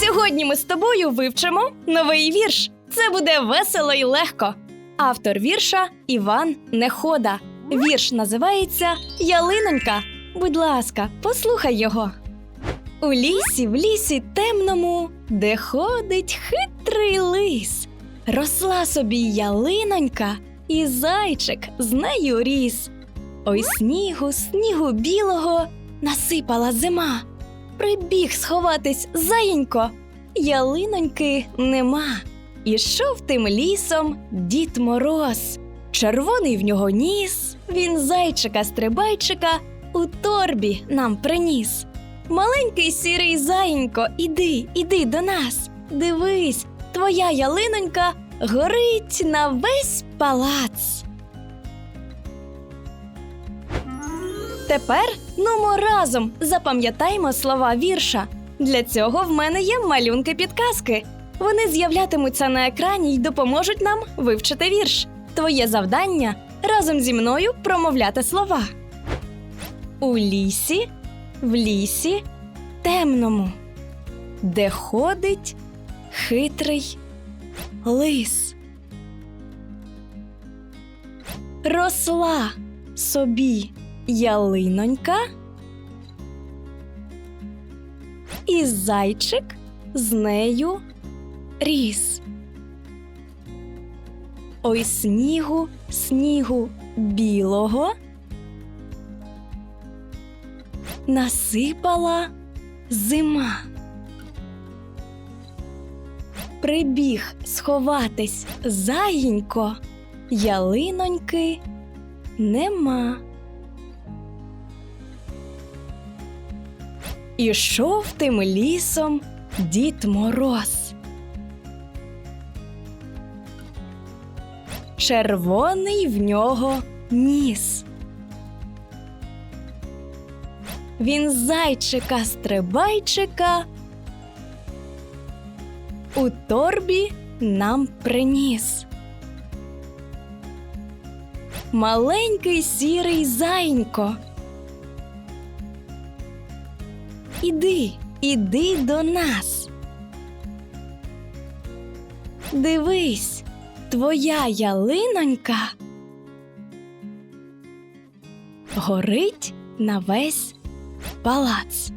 Сьогодні ми з тобою вивчимо новий вірш. Це буде весело і легко. Автор вірша Іван Нехода. Вірш називається Ялинонька. Будь ласка, послухай його. У лісі, в лісі темному, де ходить хитрий лис. Росла собі ялинонька, і зайчик з нею ріс. Ой снігу, снігу білого насипала зима. Прибіг сховатись заєнько, ялиноньки нема. Ішов тим лісом дід Мороз. Червоний в нього ніс, він зайчика стрибайчика у торбі нам приніс. Маленький сірий заєнько, іди, іди до нас. Дивись, твоя ялинонька горить на весь палац. Тепер нумо разом запам'ятаймо слова вірша. Для цього в мене є малюнки підказки. Вони з'являтимуться на екрані й допоможуть нам вивчити вірш. Твоє завдання разом зі мною промовляти слова. У лісі, в лісі темному, де ходить хитрий лис. Росла собі ялинонька, і зайчик з нею ріс. Ой снігу, снігу білого насипала зима. Прибіг сховатись заїнько, ялиноньки нема. Ішов тим лісом дід Мороз. Червоний в нього ніс. Він зайчика стрибайчика у торбі нам приніс. Маленький сірий зайнько. Іди, іди до нас. Дивись, твоя ялинонька горить на весь палац.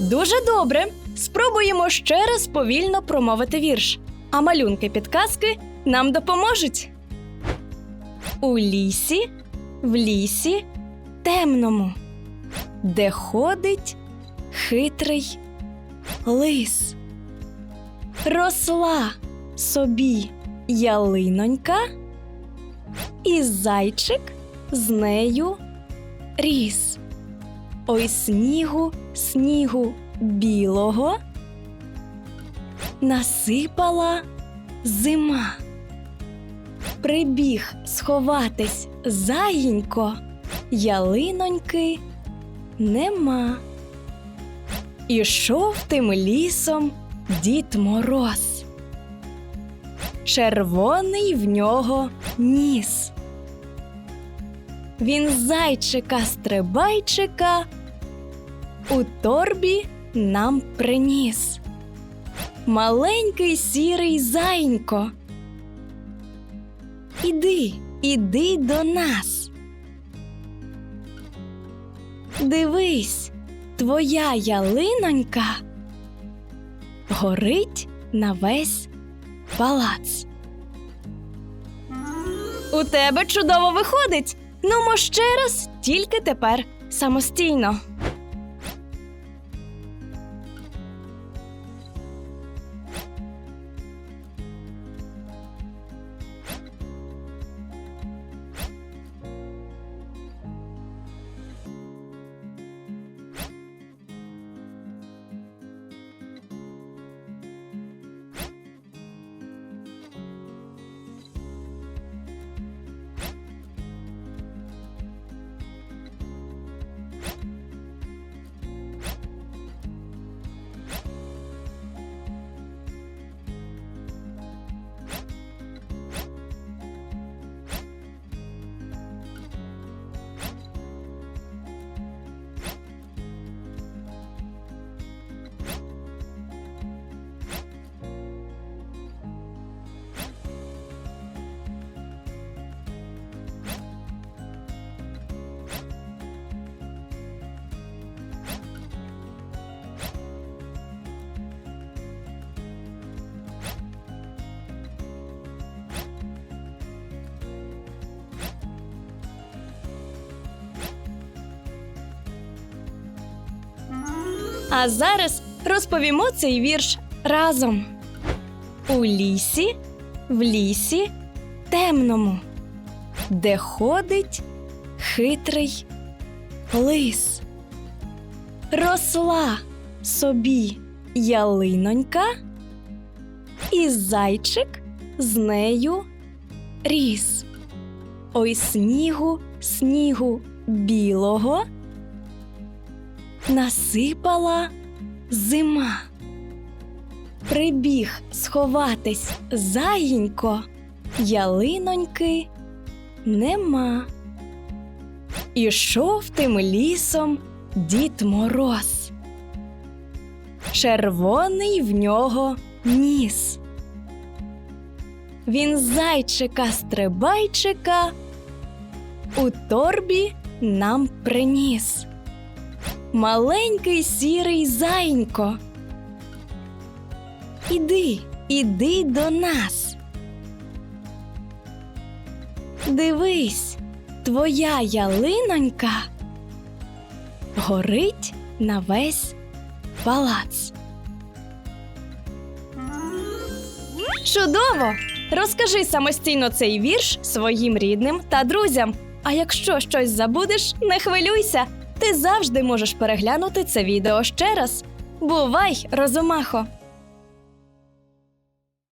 Дуже добре. Спробуємо ще раз повільно промовити вірш. А малюнки підказки нам допоможуть. У лісі, в лісі темному, де ходить хитрий лис. Росла собі ялинонька, і зайчик з нею ріс. Ой снігу, снігу білого насипала зима. Прибіг сховатись заїнько, ялиноньки нема. Ішов тим лісом дід Мороз. Червоний в нього ніс. Він зайчика стрибайчика у торбі нам приніс. Маленький сірий зайнько. Іди, іди до нас. Дивись, твоя ялинонька горить на весь палац. У тебе чудово виходить. Ну, ще раз, тільки тепер самостійно. А зараз розповімо цей вірш разом. У лісі, в лісі темному, де ходить хитрий лис. Росла собі ялинонька, і зайчик з нею ріс. Ой снігу, снігу білого насипала зима. Прибіг сховатись заїнько, ялиноньки нема. Ішов тим лісом дід Мороз. Червоний в нього ніс. Він зайчика стрибайчика у торбі нам приніс. Маленький сірий зайнько. Іди, іди до нас. Дивись, твоя ялинонька горить на весь палац. Чудово! Розкажи самостійно цей вірш своїм рідним та друзям. А якщо щось забудеш, не хвилюйся. Ти завжди можеш переглянути це відео ще раз. Бувай, розумахо!